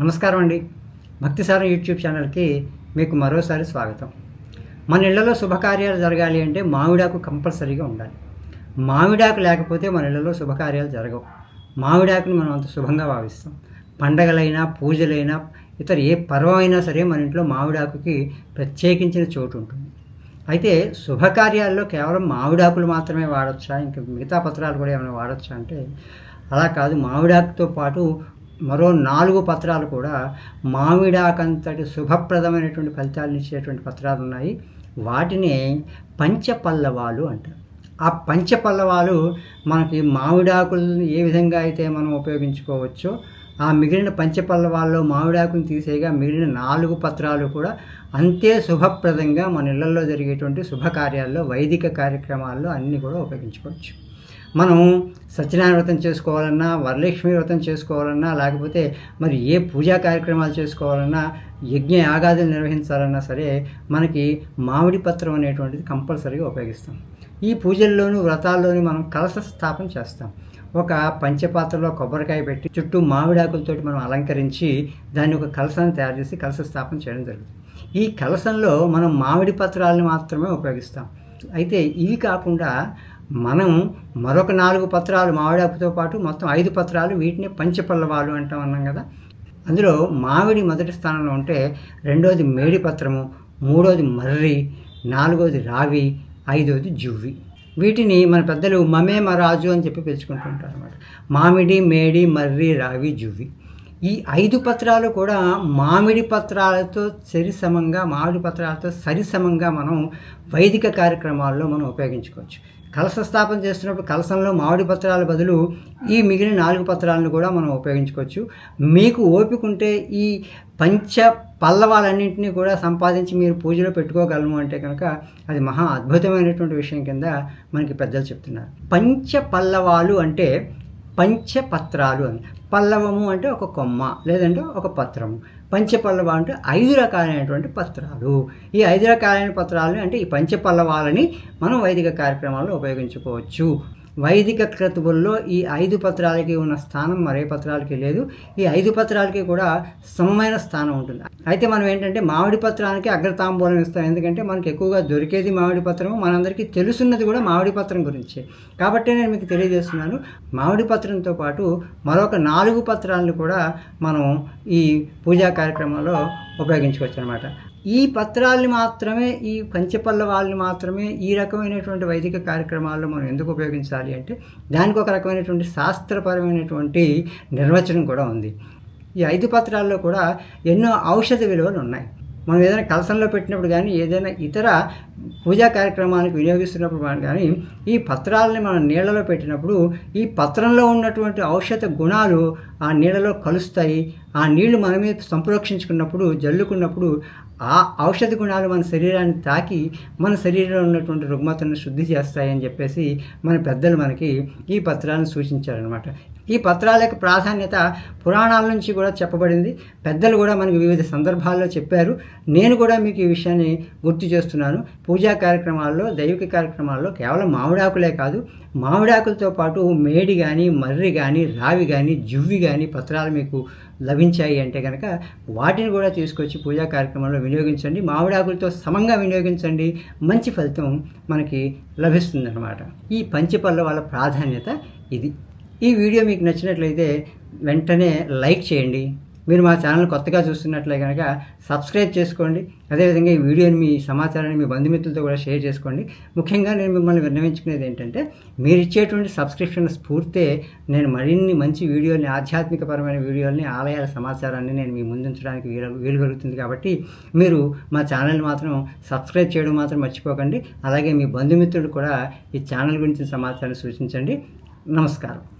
నమస్కారం అండి. భక్తిసారం యూట్యూబ్ ఛానల్కి మీకు మరోసారి స్వాగతం. మన ఇళ్ళలో శుభకార్యాలు జరగాలి అంటే మామిడాకు కంపల్సరీగా ఉండాలి. మామిడాకు లేకపోతే మన ఇళ్ళలో శుభకార్యాలు జరగవు. మామిడాకుని మనం అంత శుభంగా భావిస్తాం. పండగలైనా పూజలైనా ఇతర ఏ పర్వం అయినా సరే మన ఇంట్లో మామిడాకుకి ప్రత్యేకించిన చోటు ఉంటుంది. అయితే శుభకార్యాల్లో కేవలం మామిడాకులు మాత్రమే వాడచ్చా? ఇంకా మిగతా పత్రాలు కూడా ఏమైనా వాడచ్చా అంటే అలా కాదు. మామిడాకుతో పాటు మరో నాలుగు పత్రాలు కూడా మామిడాకంతటి శుభప్రదమైనటువంటి ఫలితాలను ఇచ్చేటువంటి పత్రాలు ఉన్నాయి. వాటిని పంచపల్లవాలు అంటారు. ఆ పంచపల్లవాలు మనకి మామిడాకులను ఏ విధంగా అయితే మనం ఉపయోగించుకోవచ్చో ఆ మిగిలిన పంచపల్లవాల్లో మామిడాకుని తీసేయగా మిగిలిన నాలుగు పత్రాలు కూడా అంతే శుభప్రదంగా మన ఇళ్ళలో జరిగేటువంటి శుభకార్యాల్లో వైదిక కార్యక్రమాల్లో అన్నీ కూడా ఉపయోగించుకోవచ్చు. మనం సత్యనారాయణ వ్రతం చేసుకోవాలన్నా వరలక్ష్మి వ్రతం చేసుకోవాలన్నా లేకపోతే మరి ఏ పూజా కార్యక్రమాలు చేసుకోవాలన్నా యజ్ఞ యాగాదులు నిర్వహించాలన్నా సరే మనకి మామిడి పత్రం అనేటువంటిది కంపల్సరీగా ఉపయోగిస్తాం. ఈ పూజల్లోనూ వ్రతాల్లోనూ మనం కలశ స్థాపన చేస్తాం. ఒక పంచపాత్రలో కొబ్బరికాయ పెట్టి చుట్టూ మామిడాకులతో మనం అలంకరించి దాన్ని ఒక కలసాన్ని తయారు చేసి కలశ స్థాపన చేయడం జరుగుతుంది. ఈ కలసంలో మనం మామిడి పత్రాలను మాత్రమే ఉపయోగిస్తాం. అయితే ఇవి కాకుండా మనం మరొక నాలుగు పత్రాలు మామిడాకుతో పాటు మొత్తం ఐదు పత్రాలు వీటిని పంచపల్లవాలు అంటాం అన్నాం కదా. అందులో మామిడి మొదటి స్థానంలో ఉంటే రెండోది మేడి పత్రము మూడోది మర్రి నాలుగోది రావి ఐదోది జువ్వి. వీటిని మన పెద్దలు మమే మరాజు అని చెప్పి పిలుచుకుంటుంటారు అనమాట మామిడి మేడి మర్రి రావి జువ్వి. ఈ ఐదు పత్రాలు కూడా మామిడి పత్రాలతో సరిసమంగా మామిడి పత్రాలతో సరిసమంగా మనం వైదిక కార్యక్రమాల్లో మనం ఉపయోగించుకోవచ్చు. కలశ స్థాపన చేస్తున్నప్పుడు కలశంలో మామిడి పత్రాల బదులు ఈ మిగిలిన నాలుగు పత్రాలను కూడా మనం ఉపయోగించుకోవచ్చు. మీకు ఓపిక ఉంటే ఈ పంచ పల్లవాలన్నింటినీ కూడా సంపాదించి మీరు పూజలో పెట్టుకోగలము అంటే కనుక అది మహా అద్భుతమైనటువంటి విషయం కింద మనకి పెద్దలు చెప్తున్నారు. పంచ పల్లవాలు అంటే పంచపత్రాలు అని. పల్లవము అంటే ఒక కొమ్మ లేదంటే ఒక పత్రము. పంచపల్లవ అంటే ఐదు రకాలైనటువంటి పత్రాలు. ఈ ఐదు రకాలైన పత్రాలని అంటే ఈ పంచపల్లవాలని మనం వైదిక కార్యక్రమాల్లో ఉపయోగించుకోవచ్చు. వైదిక క్రతువుల్లో ఈ ఐదు పత్రాలకి ఉన్న స్థానం మరే పత్రాలకి లేదు. ఈ ఐదు పత్రాలకి కూడా సమమైన స్థానం ఉంటుంది. అయితే మనం ఏంటంటే మామిడి పత్రానికి అగ్రతాంబూలం ఇస్తాం. ఎందుకంటే మనకి ఎక్కువగా దొరికేది మామిడి పత్రము. మనందరికీ తెలుసున్నది కూడా మామిడి పత్రం గురించి. కాబట్టి నేను మీకు తెలియజేస్తున్నాను మామిడి పత్రంతో పాటు మరొక నాలుగు పత్రాలను కూడా మనం ఈ పూజా కార్యక్రమంలో ఉపయోగించుకోవచ్చు అనమాట ఈ పత్రాల్ని మాత్రమే ఈ పంచపల్లవాల్ని మాత్రమే ఈ రకమైనటువంటి వైదిక కార్యక్రమాల్లో మనం ఎందుకు ఉపయోగించాలి అంటే దానికి ఒక రకమైనటువంటి శాస్త్రపరమైనటువంటి నిర్వచనం కూడా ఉంది. ఈ ఐదు పత్రాల్లో కూడా ఎన్నో ఔషధ విలువలు ఉన్నాయి. మనం ఏదైనా కలసంలో పెట్టినప్పుడు కానీ ఏదైనా ఇతర పూజా కార్యక్రమానికి వినియోగిస్తున్నప్పుడు కానీ ఈ పత్రాలని మనం నీళ్ళలో పెట్టినప్పుడు ఈ పత్రంలో ఉన్నటువంటి ఔషధ గుణాలు ఆ నీళ్ళలో కలుస్తాయి. ఆ నీళ్ళు మన మీద సంప్రోక్షించుకున్నప్పుడు జల్లుకున్నప్పుడు ఆ ఆ ఔషధ గుణాలు మన శరీరాన్ని తాకి మన శరీరంలో ఉన్నటువంటి రుగ్మతను శుద్ధి చేస్తాయని చెప్పేసి మన పెద్దలు మనకి ఈ పత్రాలను సూచించారనమాట ఈ పత్రాల యొక్క ప్రాధాన్యత పురాణాల నుంచి కూడా చెప్పబడింది. పెద్దలు కూడా మనకి వివిధ సందర్భాల్లో చెప్పారు. నేను కూడా మీకు ఈ విషయాన్ని గుర్తు చేస్తున్నాను. పూజా కార్యక్రమాల్లో దైవిక కార్యక్రమాల్లో కేవలం మామిడాకులే కాదు మామిడాకులతో పాటు మేడి కానీ మర్రి కానీ రావి కానీ జువ్వి కానీ పత్రాలు మీకు లభించాయి అంటే కనుక వాటిని కూడా తీసుకొచ్చి పూజా కార్యక్రమంలో వినియోగించండి. మామిడాకులతో సమంగా వినియోగించండి. మంచి ఫలితం మనకి లభిస్తుందన్నమాట. ఈ పంచపల్ల వాళ్ళ ప్రాధాన్యత ఇది. ఈ వీడియో మీకు నచ్చినట్లయితే వెంటనే లైక్ చేయండి. మీరు మా ఛానల్ కొత్తగా చూస్తున్నట్లే కనుక సబ్స్క్రైబ్ చేసుకోండి. అదేవిధంగా ఈ వీడియోని మీ సమాచారాన్ని మీ బంధుమిత్రులతో కూడా షేర్ చేసుకోండి. ముఖ్యంగా నేను మిమ్మల్ని విన్నవించుకునేది ఏంటంటే మీరు ఇచ్చేటువంటి సబ్స్క్రిప్షన్ స్ఫూర్తే నేను మరిన్ని మంచి వీడియోని ఆధ్యాత్మికపరమైన వీడియోల్ని ఆలయాల సమాచారాన్ని నేను మీ ముందుంచడానికి వీలు వీలు కలుగుతుంది కాబట్టి మీరు మా ఛానల్ మాత్రం సబ్స్క్రైబ్ చేయడం మాత్రం మర్చిపోకండి. అలాగే మీ బంధుమిత్రులు కూడా ఈ ఛానల్ గురించి సమాచారం సూచించండి. నమస్కారం.